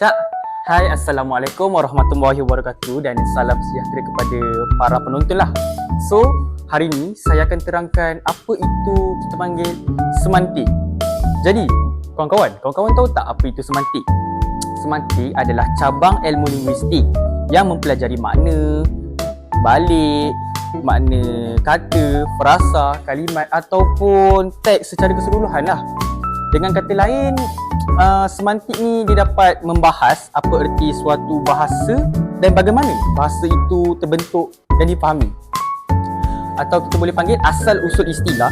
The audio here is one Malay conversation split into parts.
Cak, hai Assalamualaikum warahmatullahi wabarakatuh dan salam sejahtera kepada para penonton lah. So, hari ni saya akan terangkan apa itu kita panggil semantik. Jadi, kawan-kawan, kawan-kawan tahu tak apa itu semantik? Semantik adalah cabang ilmu linguistik yang mempelajari makna, balik, makna kata, frasa, kalimat ataupun teks secara keseluruhan lah. Dengan kata lain, uh, semantik ni dia dapat membahas apa erti suatu bahasa dan bagaimana bahasa itu terbentuk dan dipahami. Atau kita boleh panggil asal usul istilah.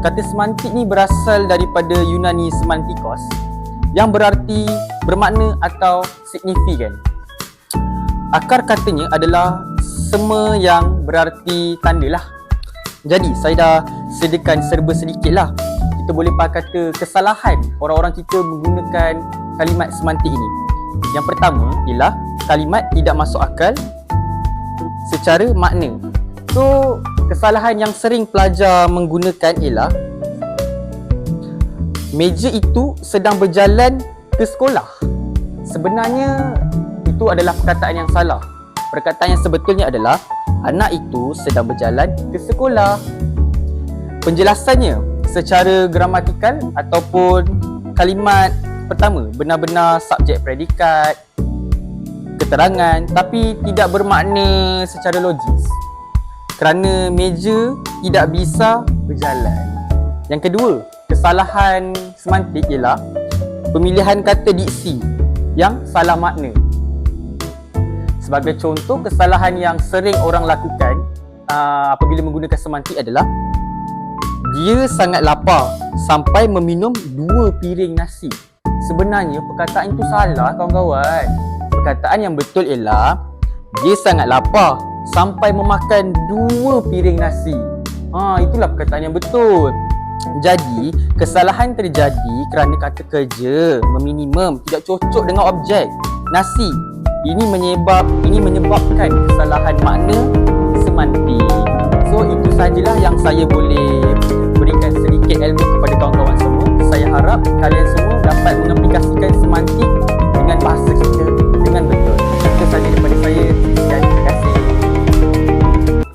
Kata semantik ni berasal daripada Yunani semantikos yang berarti bermakna atau signifikan. Akar katanya adalah sema yang berarti tanda lah. Jadi saya dah sediakan serba sedikit lah. Kita boleh kata kesalahan orang-orang kita menggunakan kalimat semantik ini. Yang pertama ialah kalimat tidak masuk akal secara makna. So, kesalahan yang sering pelajar menggunakan ialah meja itu sedang berjalan ke sekolah. Sebenarnya itu adalah perkataan yang salah. Perkataan yang sebetulnya adalah anak itu sedang berjalan ke sekolah. Penjelasannya secara gramatikal ataupun kalimat pertama benar-benar subjek predikat keterangan tapi tidak bermakna secara logis kerana meja tidak bisa berjalan. Yang kedua, kesalahan semantik ialah pemilihan kata diksi yang salah makna. Sebagai contoh, kesalahan yang sering orang lakukan uh, apabila menggunakan semantik adalah dia sangat lapar sampai meminum dua piring nasi. Sebenarnya perkataan itu salah kawan-kawan. Perkataan yang betul ialah dia sangat lapar sampai memakan dua piring nasi. Ha, itulah perkataan yang betul. Jadi, kesalahan terjadi kerana kata kerja meminimum tidak cocok dengan objek nasi. Ini menyebab ini menyebabkan kesalahan makna semantik. So itu sajalah yang saya boleh